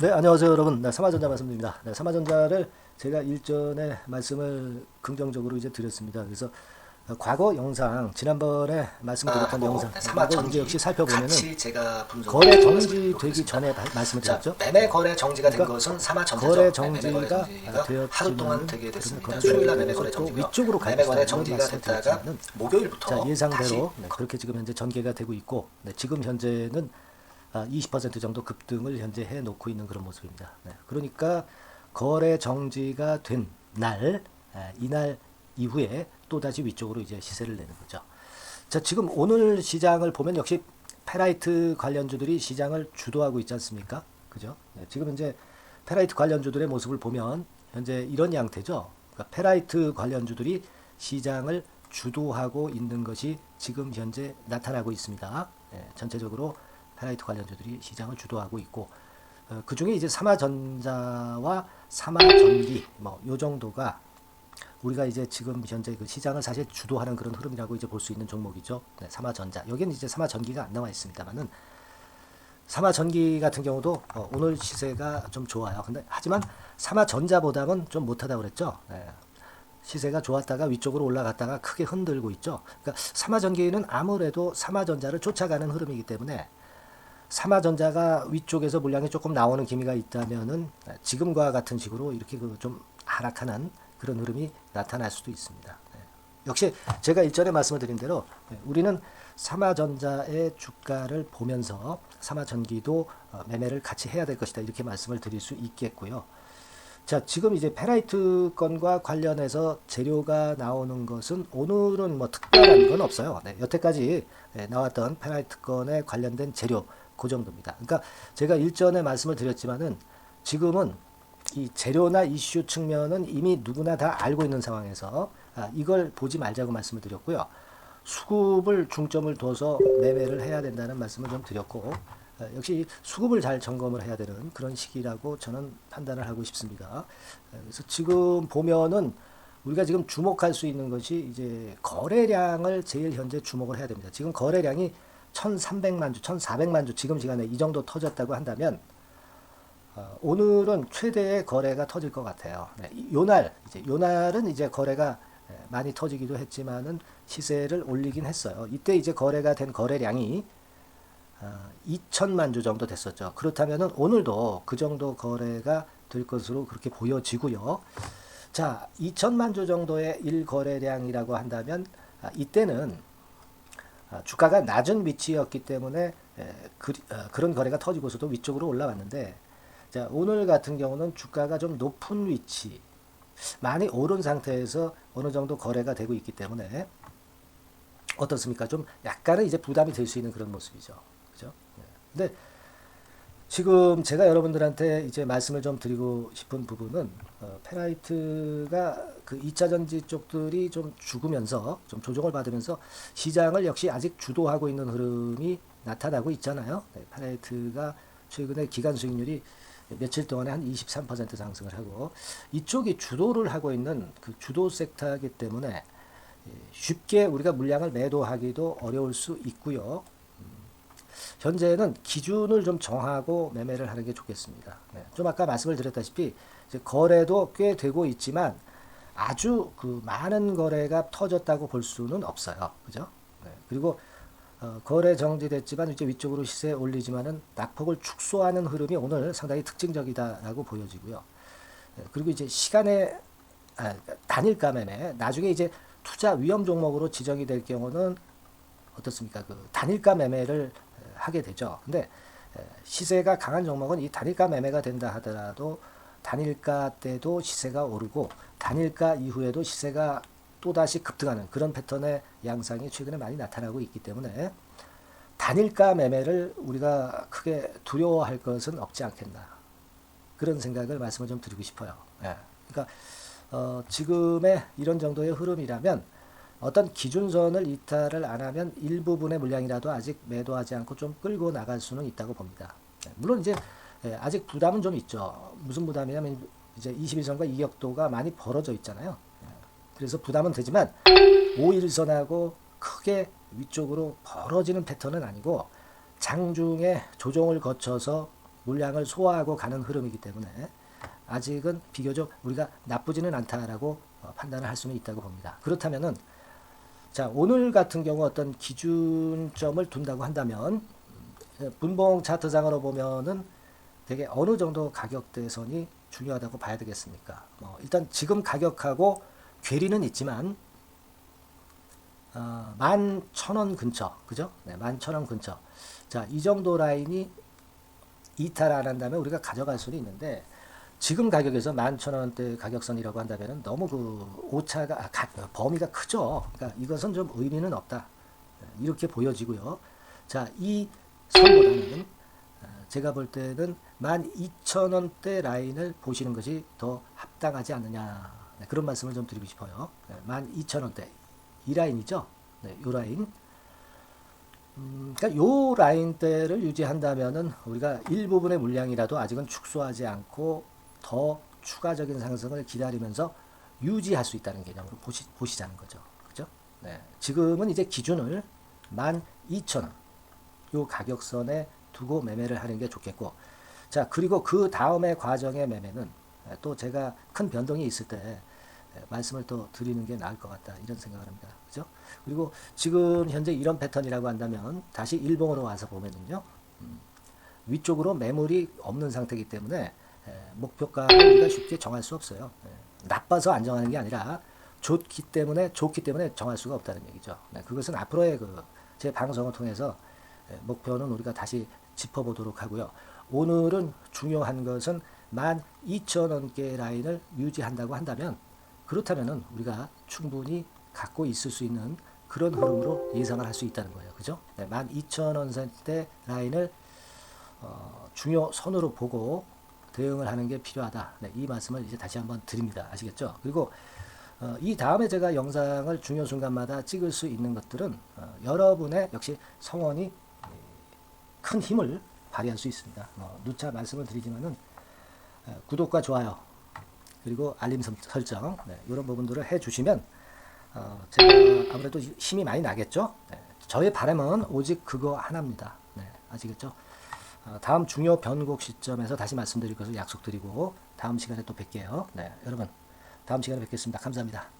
네, 안녕하세요, 여러분. 네, 삼화전자 말씀드립니다. 네, 삼화전자를 제가 일전에 말씀을 긍정적으로 이제 드렸습니다. 그래서 어, 과거 영상, 지난번에 말씀드렸던 아, 영상, 네, 과거 이제 역시 살펴보면은 거래 정지되기 전에 바- 말씀을 자, 드렸죠. 매매 거래 정지가 된 그러니까 것은. 거래 매매 정지가 거래 정지가 되었지만 하루 동안 되게 됐습니다. 수요일날 매매 거래 또 정지가 위쪽으로 매매 거래 정지가 됐다가 목요일부터 자, 예상대로 네, 그렇게 지금 현재 전개가 되고 있고 네, 지금 현재는 아, 20% 정도 급등을 현재 해 놓고 있는 그런 모습입니다. 네, 그러니까 거래 정지가 된 날, 아, 이날 이후에 또 다시 위쪽으로 이제 시세를 내는 거죠. 자, 지금 오늘 시장을 보면 역시 페라이트 관련주들이 시장을 주도하고 있지 않습니까? 그죠? 네, 지금 현재 페라이트 관련주들의 모습을 보면 현재 이런 양태죠. 그러니까 페라이트 관련주들이 시장을 주도하고 있는 것이 지금 현재 나타나고 있습니다. 예, 전체적으로 페라이트 관련주들이 시장을 주도하고 있고 어, 그 중에 이제 삼화전자와 삼화전기 뭐 요 정도가 우리가 이제 지금 현재 그 시장을 사실 주도하는 그런 흐름이라고 이제 볼 수 있는 종목이죠. 네, 삼화전자. 여기는 이제 삼화전기가 안 나와 있습니다만은 삼화전기 같은 경우도 어, 오늘 시세가 좀 좋아요. 근데 하지만 삼화전자보다는 좀 못하다 그랬죠. 네. 시세가 좋았다가 위쪽으로 올라갔다가 크게 흔들고 있죠. 그러니까 삼화전기는 아무래도 삼화전자를 쫓아가는 흐름이기 때문에 삼화전자가 위쪽에서 물량이 조금 나오는 기미가 있다면은 지금과 같은 식으로 이렇게 그 좀 하락하는 그런 흐름이 나타날 수도 있습니다. 네. 역시 제가 일전에 말씀을 드린 대로 네, 우리는 삼화전자의 주가를 보면서 삼화전기도 어, 매매를 같이 해야 될 것이다 이렇게 말씀을 드릴 수 있겠고요. 자, 지금 이제 페라이트 건과 관련해서 재료가 나오는 것은 오늘은 뭐 특별한 건 없어요. 네, 여태까지 네, 나왔던 페라이트 건에 관련된 재료 그 정도입니다. 그러니까 제가 일전에 말씀을 드렸지만은 지금은 이 재료나 이슈 측면은 이미 누구나 다 알고 있는 상황에서 아, 이걸 보지 말자고 말씀을 드렸고요. 수급을 중점을 둬서 매매를 해야 된다는 말씀을 좀 드렸고 어, 역시 수급을 잘 점검을 해야 되는 그런 시기라고 저는 판단을 하고 싶습니다. 어, 그래서 지금 보면은 우리가 지금 주목할 수 있는 것이 이제 거래량을 제일 현재 주목을 해야 됩니다. 지금 거래량이 1,300만 주, 1,400만 주 지금 시간에 이 정도 터졌다고 한다면 어, 오늘은 최대의 거래가 터질 것 같아요. 네, 이- 요날 이제 요날은 이제 거래가 예, 많이 터지기도 했지만은 시세를 올리긴 했어요. 이때 이제 거래가 된 거래량이 어, 2천만 주 정도 됐었죠. 그렇다면은 오늘도 그 정도 거래가 될 것으로 그렇게 보여지고요. 자, 2천만 주 정도의 일 거래량이라고 한다면 아, 이때는 아, 주가가 낮은 위치였기 때문에 에, 그, 런 거래가 터지고서도 위쪽으로 올라왔는데 자, 오늘 같은 경우는 주가가 좀 높은 위치 많이 오른 상태에서 어느 정도 거래가 되고 있기 때문에 어떻습니까? 좀 약간은 이제 부담이 될 수 있는 그런 모습이죠. 그죠? 네. 근데 지금 제가 여러분들한테 이제 말씀을 좀 드리고 싶은 부분은 어, 페라이트가 그 2차 전지 쪽들이 좀 죽으면서 좀 조정을 받으면서 시장을 역시 아직 주도하고 있는 흐름이 나타나고 있잖아요. 네, 페라이트가 최근에 기간 수익률이 며칠 동안에 한 23% 상승을 하고 이쪽이 주도를 하고 있는 그 주도 섹터이기 때문에 예, 쉽게 우리가 물량을 매도하기도 어려울 수 있고요. 음, 현재는 기준을 좀 정하고 매매를 하는 게 좋겠습니다. 네, 좀 아까 말씀을 드렸다시피 거래도 꽤 되고 있지만 아주 그 많은 거래가 터졌다고 볼 수는 없어요. 그죠? 네, 그리고 어, 거래 정지됐지만 이제 위쪽으로 시세 올리지만은 낙폭을 축소하는 흐름이 오늘 상당히 특징적이다라고 보여지고요. 예, 그리고 이제 시간의 아, 단일가 매매 나중에 이제 투자 위험 종목으로 지정이 될 경우는 어떻습니까? 그 단일가 매매를 에, 하게 되죠. 근데 에, 시세가 강한 종목은 이 단일가 매매가 된다 하더라도 단일가 때도 시세가 오르고 단일가 이후에도 시세가 또다시 급등하는 그런 패턴의 양상이 최근에 많이 나타나고 있기 때문에 단일가 매매를 우리가 크게 두려워할 것은 없지 않겠나 그런 생각을 말씀을 좀 드리고 싶어요. 예. 그러니까 어, 지금의 이런 정도의 흐름이라면 어떤 기준선을 이탈을 안 하면 일부분의 물량이라도 아직 매도하지 않고 좀 끌고 나갈 수는 있다고 봅니다. 예, 물론 이제 예, 아직 부담은 좀 있죠. 무슨 부담이냐면 이제 21선과 이격도가 많이 벌어져 있잖아요. 예, 그래서 부담은 되지만 5일선하고 크게 위쪽으로 벌어지는 패턴은 아니고 장중에 조정을 거쳐서 물량을 소화하고 가는 흐름이기 때문에 아직은 비교적 우리가 나쁘지는 않다라고 어, 판단을 할 수는 있다고 봅니다. 그렇다면은 자 오늘 같은 경우 어떤 기준점을 둔다고 한다면 음, 분봉 차트상으로 보면은 되게 어느 정도 가격대선이 중요하다고 봐야 되겠습니까? 뭐 일단 지금 가격하고 괴리는 있지만 어, 만천원 근처, 그죠? 네, 만천원 근처. 자, 이 정도 라인이 이탈 안 한다면 우리가 가져갈 수는 있는데 지금 가격에서 만천 원대 가격선이라고 한다면 너무 그 오차가 아, 가- 범위가 크죠. 그러니까 이것은 좀 의미는 없다. 네, 이렇게 보여지고요. 자, 이 선보다는 어, 제가 볼 때는 만 이천 원대 라인을 보시는 것이 더 합당하지 않느냐. 네, 그런 말씀을 좀 드리고 싶어요. 네, 만 이천 원대 이 라인이죠. 네, 요 라인. 음, 그러니까 요 라인대를 유지한다면은 우리가 일부분의 물량이라도 아직은 축소하지 않고 더 추가적인 상승을 기다리면서 유지할 수 있다는 개념으로 보시, 보시자는 거죠. 그죠? 네. 지금은 이제 기준을 12,000원 요 가격선에 두고 매매를 하는 게 좋겠고 자, 그리고 그 다음의 과정의 매매는 또 제가 큰 변동이 있을 때 예, 말씀을 또 드리는 게 나을 것 같다 이런 생각을 합니다. 그죠? 그리고 지금 현재 이런 패턴이라고 한다면 다시 일봉으로 와서 보면은요 음, 위쪽으로 매물이 없는 상태이기 때문에 예, 목표가를 우리가 쉽게 정할 수 없어요. 예, 나빠서 안 정하는 게 아니라 좋기 때문에 좋기 때문에 정할 수가 없다는 얘기죠. 네, 그것은 앞으로의 그 제 방송을 통해서 예, 목표는 우리가 다시 짚어보도록 하고요. 오늘은 중요한 것은 12,000원대 라인을 유지한다고 한다면 그렇다면은 우리가 충분히 갖고 있을 수 있는 그런 흐름으로 예상을 할 수 있다는 거예요. 그죠? 네, 12,000원대 라인을 어, 중요 선으로 보고 대응을 하는 게 필요하다. 네, 이 말씀을 이제 다시 한번 드립니다. 아시겠죠? 그리고 어, 이 다음에 제가 영상을 중요 순간마다 찍을 수 있는 것들은 어, 여러분의 역시 성원이 예, 큰 힘을 발휘할 수 있습니다. 어, 누차 말씀을 드리지만은 어, 구독과 좋아요 그리고 알림 설- 설정 네, 이런 부분들을 해주시면 어, 제가 아무래도 힘이 많이 나겠죠. 네, 저의 바람은 오직 그거 하나입니다. 네, 아시겠죠? 어, 다음 중요 변곡 시점에서 다시 말씀드릴 것을 약속드리고 다음 시간에 또 뵐게요. 네, 여러분 다음 시간에 뵙겠습니다. 감사합니다.